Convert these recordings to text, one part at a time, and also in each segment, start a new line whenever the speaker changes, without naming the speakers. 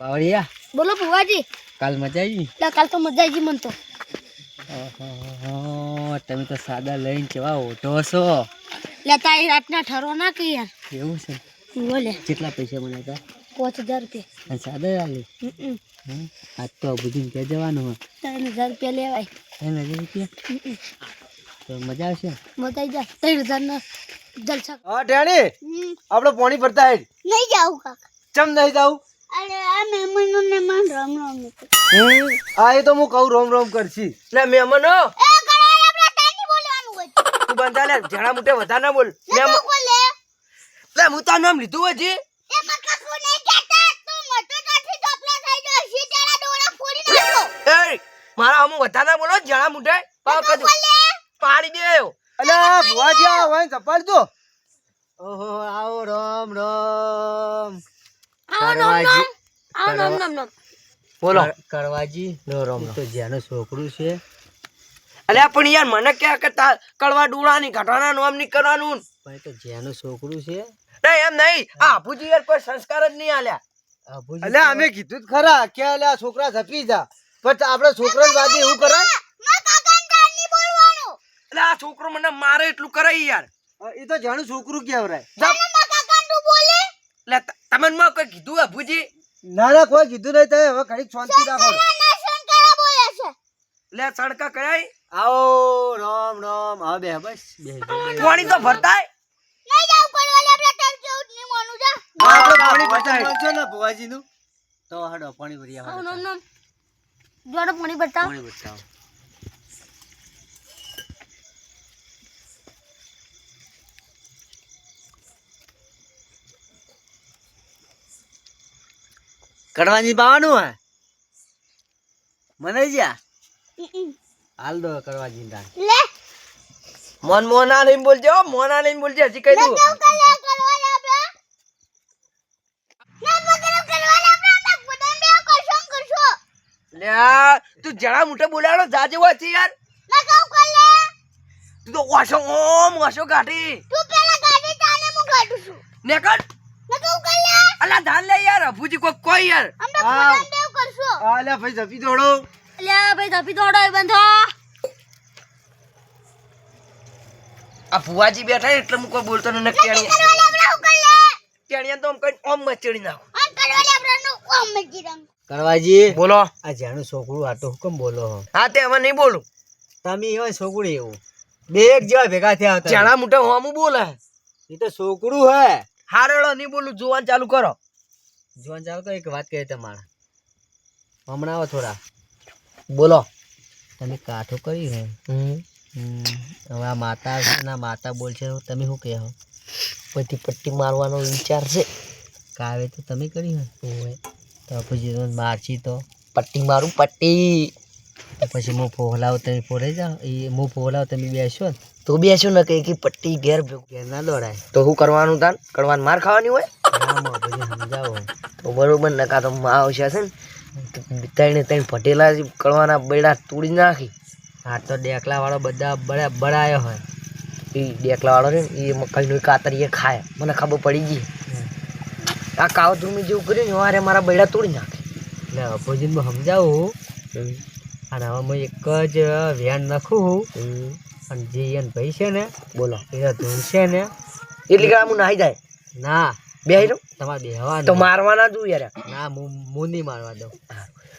પાવડિયા
બોલો ભુવાજી.
કાલ મજા આવી
લે કાલ તો મજા આવી મન તો.
તમે તો સાદા લઈને કેવા ઓટો છો?
લે તારી રાતના ઠરો ના કે યાર.
એવું છે?
બોલે.
કેટલા પૈસા મને હતા
પાંચ હજાર રૂપિયા.
અને સાદા આલી? આજ તો બધું ક્યાં જવાનું હોય.
ત્રણ હજાર રૂપિયા લેવાય.
ત્રણ હજાર રૂપિયા? તો મજા આવશે?
મજા આવી જાય. ત્રણ હજાર ના જલસા.
હા ટેણી આપણે પોણી ભરતા હેડ.
નહીં જાવું કાકા.
ચમ નહીં જાવ
આ રામ રામ નીકળ
હા? એ તો હું કહું રોમ રોમ કરશી. લે મહેમાનો!
એ કરાય આપણે ટાઈમ બોલવાનું હોય.
તું બંધા લે જણા મોટે વધારે ના બોલ. લે હું તારું નામ લીધું
નાખો.
એ મારા અમુક વધારે ના બોલો જણા મોટે પાડી દેયો અલે ભુવાજી આ વાય ચપ્પલ તો ઓહો આવો રામ રામ.
આવો નામ નામ આવો નામ નામ નામ
બોલો.
કર- કરવાજી. ઈ તો જેનું છોકરું છે.
અલ્યા પણ યાર મને ક્યાં કે તા- કડવા ડોળાની ઘટાના નામ નહીં કરવાનું.
પણ તો જેનું છોકરું છે.
નહીં એમ નહીં. આ આભુજી યાર કોઈ સંસ્કાર જ નહીં આલ્યા.
આભુજી
અલ્યા અમે કીધું જ ખરા કે અલ્યા છોકરા ઝપી જા. પણ આપણે છોકરા વાદી એવું કરે એટલે આ છોકરો મને મારે એટલું કરે યાર. એ તો જાણું છોકરું કેવરાય
અને માં કાકાને તું બોલે
એટલે ત- તમને માં કોઈ કીધું અભુજી ના ના કોઈ કીધું નહીં તમે હવે ઘડીક શાંતિ રાખો.
લે ના
સડકા કરાય.
આવો રામ રામ. હા બે બસ બે
પાણી તો ભરતાય.
નહીં જાવ લે આપણે તર જેવું નહીં માનું જા.
આપણે પાણી ભરતાય
છો ને ભુવાજીનું? તો હડો પાણી ભરી
આવો. નમ નમ. જોડો પાણી ભરતા.
પાણી બતાવો કડવાની બાવાનું હે? મને જ્યા હાલ દો કડવાજી દાન
લે.
મોન મોના નહીં બોલજે હો, મોના નહીં બોલજે હજી કહી દઉં.
ના ને
લ્યા તું જણા મોટે બોલાડો જા જેવો છે યાર.
ના કહું
તું તો ઓશો ઓમ ઓશો કાઢી.
તું પેલા ગાડી તાને હું કાઢું છું. ના કહું કર લે
અલા ધાન લે યાર અભુજી કોઈ કોઈ યાર.
અમને બધાને બે કરશો?
અલા ભાઈ ધપી દોડો.
અલા ભાઈ ધપી દોડો એ બંધો.
આ ફુવાજી બેઠા ને એટલે હું કોઈ બોલતો
કર લે.
ટેણીયા તો આમ કઈ ઓમ મચડી નાખું.
આમ કરવા લે આપણે ઓમ મચડી રંગ
કરવાજી
બોલો.
આ જાણું છોકરું આટો હુકમ બોલો? હો
તે હવે નહીં બોલું.
તમે એવા છોકરું એવું. બે એક જેવા ભેગા થયા હતા.
મોટા મોટે હોમું બોલે?
એ તો છોકરું હે.
હારેડો નહીં બોલું જોવાનું ચાલુ કરો.
જોન ચાલુ કરો એક વાત કહે તમારે. હમણાં આવો થોડા. બોલો. તમે કાઠું કરી હે. હમ, હવે આ માતા ના માતા બોલશે તો તમે શું કહો?
પછી પટ્ટી મારવાનો વિચાર છે.
કાવે તો તમે કરી હોય તો પછી મારશી તો.
પટ્ટી મારું પટ્ટી.
પછી હું ફોહલાવ તમે ફોરે જાઓ. એ હું ફોહલાવ તમે બેસો ને.
તો બેસો ને કે કે પટ્ટી ઘેર ભેગું
ઘેર ના દોડાય?
તો શું કરવાનું તાન? કડવાનું માર ખાવાની હોય?
ના સમજાવો.
તો બરોબર નકા તો માં આવશે છે ને. ત્રણે ત્રણ પટેલા કરવાના બેડા તોડી નાખી.
આ તો ડેકલા વાળો બધા બળા બળાયો હોય.
એ ડેકલા વાળો છે ને એ મકાઈનું કાતરીએ ખાય. મને ખબર પડી ગઈ. આ કાવધૂમી જેવું કર્યું ને વારે મારા બેડા તોડી નાખે.
એટલે અપોજીમાં સમજાવું. અને હવે હું એક જ વ્યાન નાખું અને જે એન ભાઈ છે ને
બોલો.
એ ધૂળશે ને
એટલી કે હું નાહી જાય?
ના.
બે રહ્યો
તમારે બેહવા
તો મારવાના જ યાર.
ના હું હું નહીં મારવા દઉં.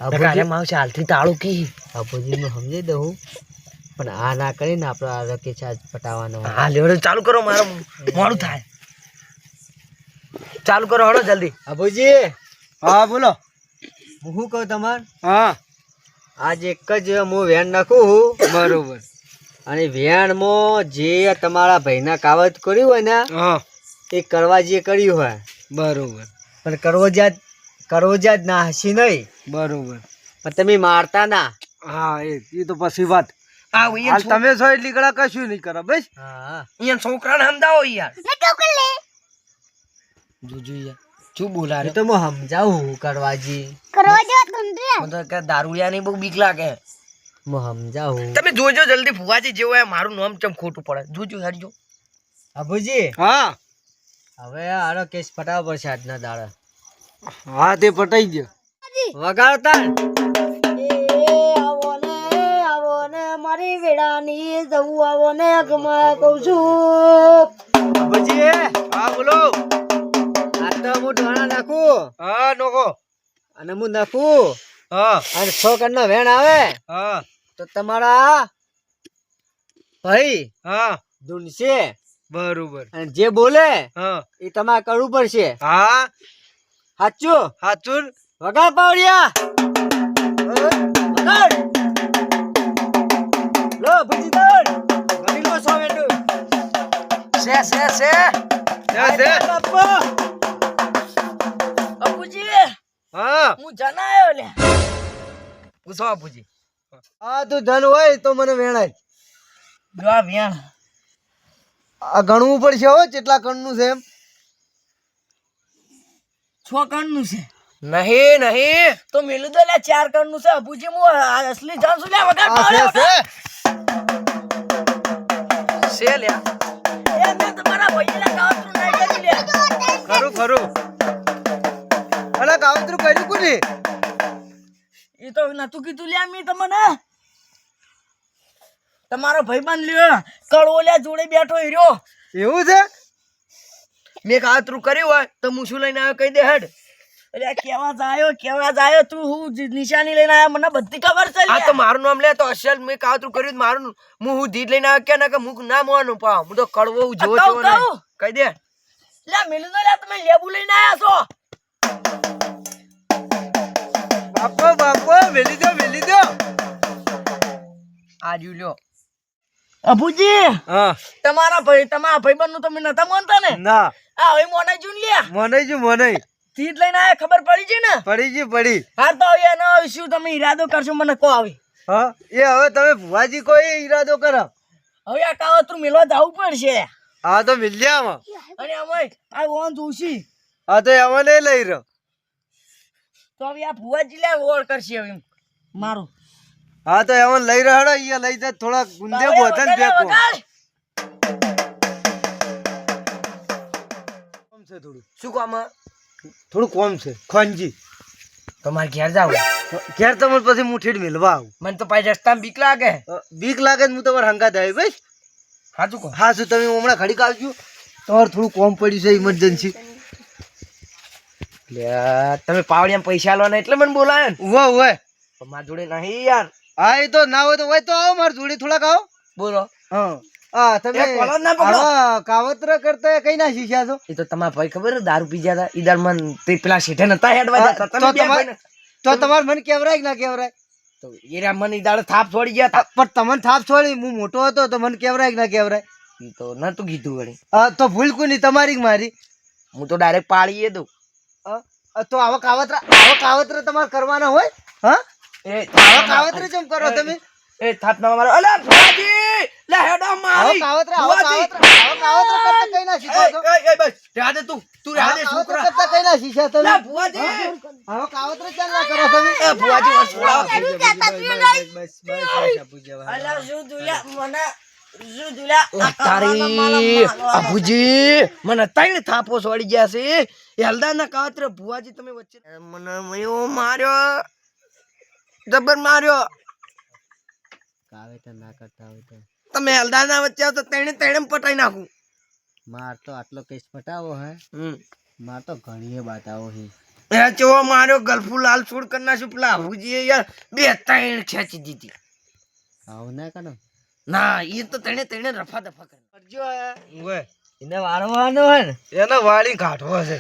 અરે મારું ચાલથી તાળું કી.
અપોજીમાં સમજી દઉં. પણ આ ના કરીને આપણે આ રકે ચાર્જ પટાવવાનો.
હા લેવડે ચાલુ કરો મારો મોડું થાય. ચાલુ કરો હળો જલ્દી.
અભુજી!
હા બોલો.
હું શું કહું તમાર?
હા.
આજ એક જ હું વેન નાખું
બરોબર.
અને વેણમાં જે તમારા ભાઈના કાવત કર્યું હોય ને એ કરવા જે કર્યું હોય.
બરોબર.
પણ કરવોજા કરવોજા જ ના હસી નહીં
બરોબર.
પણ તમે મારતા ના.
હા એ એ તો પછી વાત.
તમે છો એટલી ગળા કશું નહીં કરો બસ.
હા.
અહીંયા છોકરાને સમજાવો યાર જોજો યાર શું બોલા
એ તો હું સમજાવું કરવાજી.
કરવા જેવા
ની બહુ બીક લાગે.
સમજાવું.
તમે જોજો જલ્દી ફુવાજી જેવો મારું નામ ચમ ખોટું પડે. જોજો હરજો
અભુજી
હા.
હવે આનો કેસ પટાવવો પડશે આજના દાડા.
હા તે પટાઈ ગયો
વગાડતા?
એ આવો ને આવો ને મારી વેડાની જવું આવો ને ગમા કહું છું.
બાપુજી
હા બોલો.
આ તો હું ઢોણા નાખું.
હા નોકો
અને હું નાખું.
હા.
અને છ કણ વેણ આવે.
હા.
તો તમારા ભાઈ
હા.
ધૂનશે.
બરોબર.
અને જે બોલે
હા.
એ તમારે કરવું પડશે.
હા.
સાચું
સાચું
વગાડ પાવડિયા! લો ભૂજી દોડ ગણી લો સો વેંડું.
સે સે સે.
છે છે
બાપા!
અપુજી
હા.
હું જનાયો લે પૂછો અપુજી
આ તું ધન હોય તો મને વેણાય.
જો આ વેણ.
આ ગણવું પડશે હો કેટલા કણનું છે એમ.
છ કણનું છે. નહીં નહીં. તો મેલું તો લે ચાર કણનું છે. અપુજી હું અસલી જાણ છું લે વગર
આ છે છે
છે લે. એ મેં તમારા ભાઈને કાવતરું નહીં કરી લે.
ખરું ખરું. અલા કાવતરું કર્યું કોને?
એ તો નતું કીધું લે મેં તમને. તમારો ભાઈબંધ લ્યો. કડવો લે જોડે બેઠો હીરો
એવું છે?
મેં કાતરું કર્યું હોય તો હું શું લઈને આવ્યો કહી દે હેડ. એટલે કેવા જાયો કેવા જાયો તું? હું નિશાની લઈને આવ્યો મને બધી ખબર છે આ તો મારું નામ લે તો અસલ મેં કાતરું કર્યું મારું હું હું દીધ લઈને આવ્યો કે ના કે હું ના મોવાનું પા હું તો કડવો જેવો કહી દે. લે મેલું તો લે તમે લેબુ લઈને આવ્યા છો.
બાપો બાપો વેલી દો વેલી દો.
આ રહ્યું લ્યો. અબુજી
હા.
તમારા ભાઈ તમારા ભાઈબંધનું તમે નતા માનતા ને?
ના.
આ હવે મોનાઈ જુન લે
મને જ મોનાઈ.
તીજ લઈને આયા ખબર પડી છે ને?
પડી છે પડી.
હા તો હવે એનો શું તમે ઈરાદો કરશો મને કહો આવી
હા એ હવે તમે ભુવાજી કોઈ ઈરાદો કરો.
હવે આ કાવતરું મેલવા જવું પડશે.
હા તો મિલ્યામાં
અને અમે આ વોન જોશી.
હા તો એમાં લઈ રહ્યો.
તો હવે આ ભુવાજી લે ઓળ કરશે હવે. મારું.
હા તો એમાં લઈ રહ્યો અહીંયા લઈ જાય થોડા ગુંદે બોધન ફેંકો કોમ છે થોડું?
શું કામ
થોડું કોમ છે ખોનજી.
તમારે ઘેર જાવ
ઘેર તમાર પછી મુઠીડ મિલવા આવું.
મને તો પાછી રસ્તામાં બીક લાગે.
બીક લાગે ને હું તમારે હંગાત આવી ભાઈ
હા તો
હા શું તમે હમણાં ઘડીક આવજો. તમારે થોડું કોમ પડ્યું છે ઇમરજન્સી
તમે પાવડિયામાં પૈસા લો ને એટલે મને બોલાય ને.
ઉવા ઉવા.
પણ મારા જોડે નહીં યાર.
હા એ તો ના હોય તો હોય તો આવો મારા જોડે થોડાક આવો.
બોલો.
હા. તમે
એ
કાવતરા કરતા કઈ ના શીખ્યા છો?
એ તો તમારા ભાઈ ખબર દારૂ પી હતા ઈદાર મન તે પેલા શેઠે નતા હેડવા જતા
તો
તમે
તમારે- તો તમારે મને કેવરાય ના કેવરાય?
તો મને ઈદાર થાપ છોડી ગયા
પણ તમને થાપ છોડી હું મોટો હતો તો મને કેવરાય ના કેવરાય?
ઈ તો નતું કીધું વળી.
તો ભૂલ કોની તમારી મારી?
હું તો ડાયરેક્ટ પાડીએ દઉં?
તો આવા કાવતરા આવા કાવતરા તમારે કરવાના હોય હા
એ
આવા કાવતરા જેમ કરો તમે
એ થાપ ના મારો અલા ભાજી લે હેડો
આવા
મારી
કાવતરા આવા! કાવતરા આવા કાવતરા કરતા કઈ ના શીખો તો
એ, એ, બસ રહેવા તું તું રહેવા દે
આવા કાવતરા
છોકરા
કરતા કઈ ના શીખ્યા તમે
લે ભુવાજી
આવા કાવતરા કેમ ના કરો તમે
એ ભુવાજી વસ છોડાવો.
બસ બસ
બસ બસ બસ બસ બસ બસ બસ બસ બસ બસ બસ બસ બસ બસ બસ બસ આ તારી અભુજી મને ત્રણ થાપો છોડી ગયા છે. એ હલદાના ભુવાજી તમે વચ્ચે મને મયો માર્યો. જબર માર્યો.
કાવેતર ના કરતા હોય તો.
તમે હલદાના વચ્ચે આવો તો તેણે તેણે પટાઈ નાખું.
માર તો આટલો કેસ પટાવો હે.
હમ.
માર તો ઘણી આવો હે.
એ ચો માર્યો ગલફુ લાલ છોડ કરના નાખ્યું. પેલા અભુજીએ યાર બે ત્રણ ખેંચી દીધી.
આવું ના કરો.
ના એ તો તેણે તેણે રફા દફા કરી.
કરજો
ઓય
એને વાળવાનો હે ને?
એને વાળી કાઢવો છે.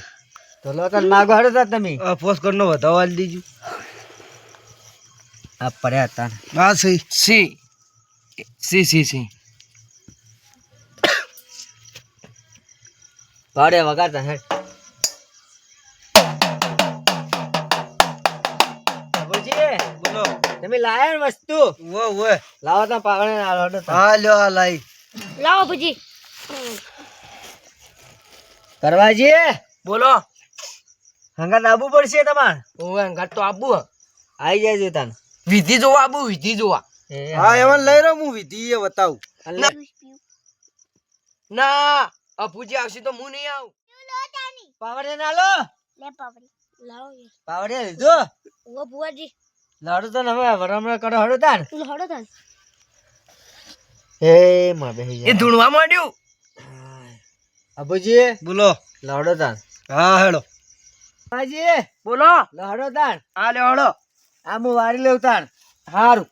તો લોકો માગો હાડો તા તમે.
આ પોસ્ટ કરનો વધાવો આલી દીજો.
આ પડ્યા તા
આ સી
સી. સી સી સી.
પાડે વગાડતા હે લાયા ને વસ્તુ.
ઓય ઓય
લાવો તા પાવડે ને આ હાડો
હા લ્યો આ લાઈ.
લાવો ભજી.
કરવાજી
બોલો.
હંગા લાવવું પડશે તમાર?
ઓવે અંગાત તો આબુ
આઈ જાય તાન.
વિધિ જોવા આબુ વિધિ જોવા.
હા એમાં લઈ રહ્યો હું વિધિ એ બતાવું.
ના. અપુજી આવશે તો હું નહીં આવું.
પાવડે ના લો
લે પાવડી. લાવો
પાવડે લીધો.
ઓ બુઆજી
લડો તો હવે વરમણા કરો હડો તાન.
લડો તાન.
હે માં બેહી
એ ધૂણવા માંડ્યું?
અબુજી
બોલો.
લાડો તાન.
હા હેડો.
બાજી
બોલો.
લાડો તાન.
આ લે હડો
આ હું વારી લેવ તાન.
હારું.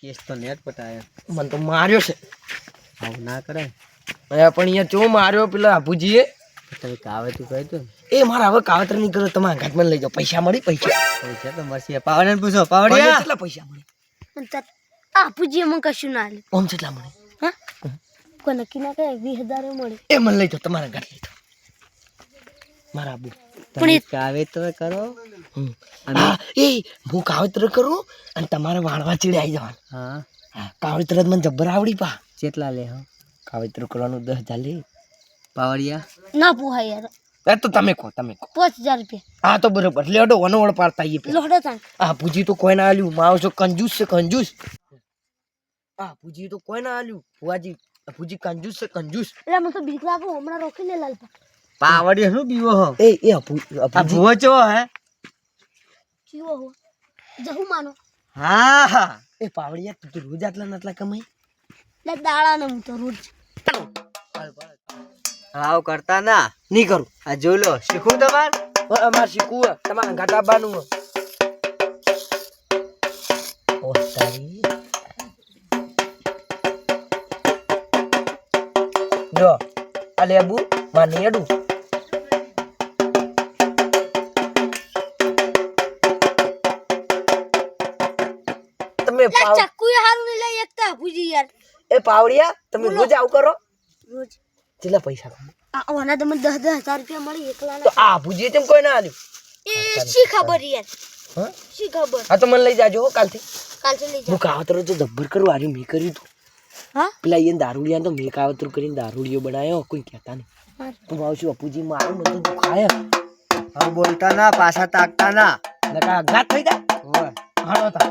કેસ તો નેટ પટાયા.
મને તો માર્યો છે.
આવું ના કરે
અરે પણ અહીંયા ચો માર્યો પેલા આભુજીએ
કાવે તું કહી તું
એ મારા હવે કાવતર નહીં કરો તમારા ઘાટમાં લઈ જાઓ. પૈસા મળી પૈસા.
પૈસા તો મળશે. પાવડિયા પૂછો
પાવડિયા કેટલા પૈસા મળે?
આપુજી એમાં કશું ના લે.
ઓમ કેટલા મળે.
હા? કોઈ નક્કી ના કહે વીસ હજાર મળે.
એ મને લઈ જાઓ તમારા ઘાટ લઈ જાઓ. મારા આબુ
તમે કાવે કરો?
હમ. એ હું કાવતર કરું અને તમારે વાળવા ચીડે આવી જવાનું.
હા.
હા કાવતર જ મને જબ્બર આવડી પા.
કેટલા લે હા?
કાવતર કરવાનું દસ હજાર લે.
પાવડિયા?
ના પોહાય યાર.
એ તો તમે કહો તમે કહો.
પાંચ હજાર રૂપિયા.
હા તો બરોબર. લેડો વનવળ પાડતા આવીએ લોડો
લડો તાન
આ પૂજી તો કોઈ ના આલ્યું? માવ છો કંજૂસ છે કંજૂસ. હા પૂજી તો કોઈ ના આલ્યું ફુવાજી પૂજી કંજૂસ છે કંજૂસ.
એટલે મને તો બીક લાગે હમણાં રોકી લે લાલપા
પાવડી શું બીવો હો?
એ એ અપુ
આ ભૂવો ચો હે?
કીવો હો. જહુ માનો.
હા હા.
એ પાવડિયા તું તો રોજ આટલા ને આટલા કમાઈ?
એટલે દાડા ને હું તો રોજ.
હાવ કરતા ના.
નહીં કરું.
આ જોઈ લો શીખવું તમાર?
અમારે શીખવું. તમારે. ઓહ તારી. જો આ લેબુ માં નેડું. તમે પાવ
ચક્કુ હારું નહીં લઈ એકતા ભૂજી યાર.
એ પાવડિયા તમે રોજ આવ કરો?
રોજ.
કેટલા પૈસા?
ઓના તમે દસ દસ હજાર રૂપિયા મળી એકલા
તો આ ભૂજીએ તેમ કોઈ ના આલ્યું?
એ શી ખબર યાર? શી ખબર?
હા તો મને લઈ જાજો કાલથી.
કાલથી લઈ
હું કાવતરો તો જબ્બર કરું આર્યું મેં કર્યું તું.
હા?
પેલા અહીંયા દારૂડિયા તો મેં કાવતર કરીને દારૂડિયો બનાવ્યો કોઈ કહેતા નહીં.
હા.
હું છું અપુજી મારું મને તો દુખાય.
હાવ બોલતા ના પાછા તાકતા ના.
નકા થઈ જાય? હાડો તા.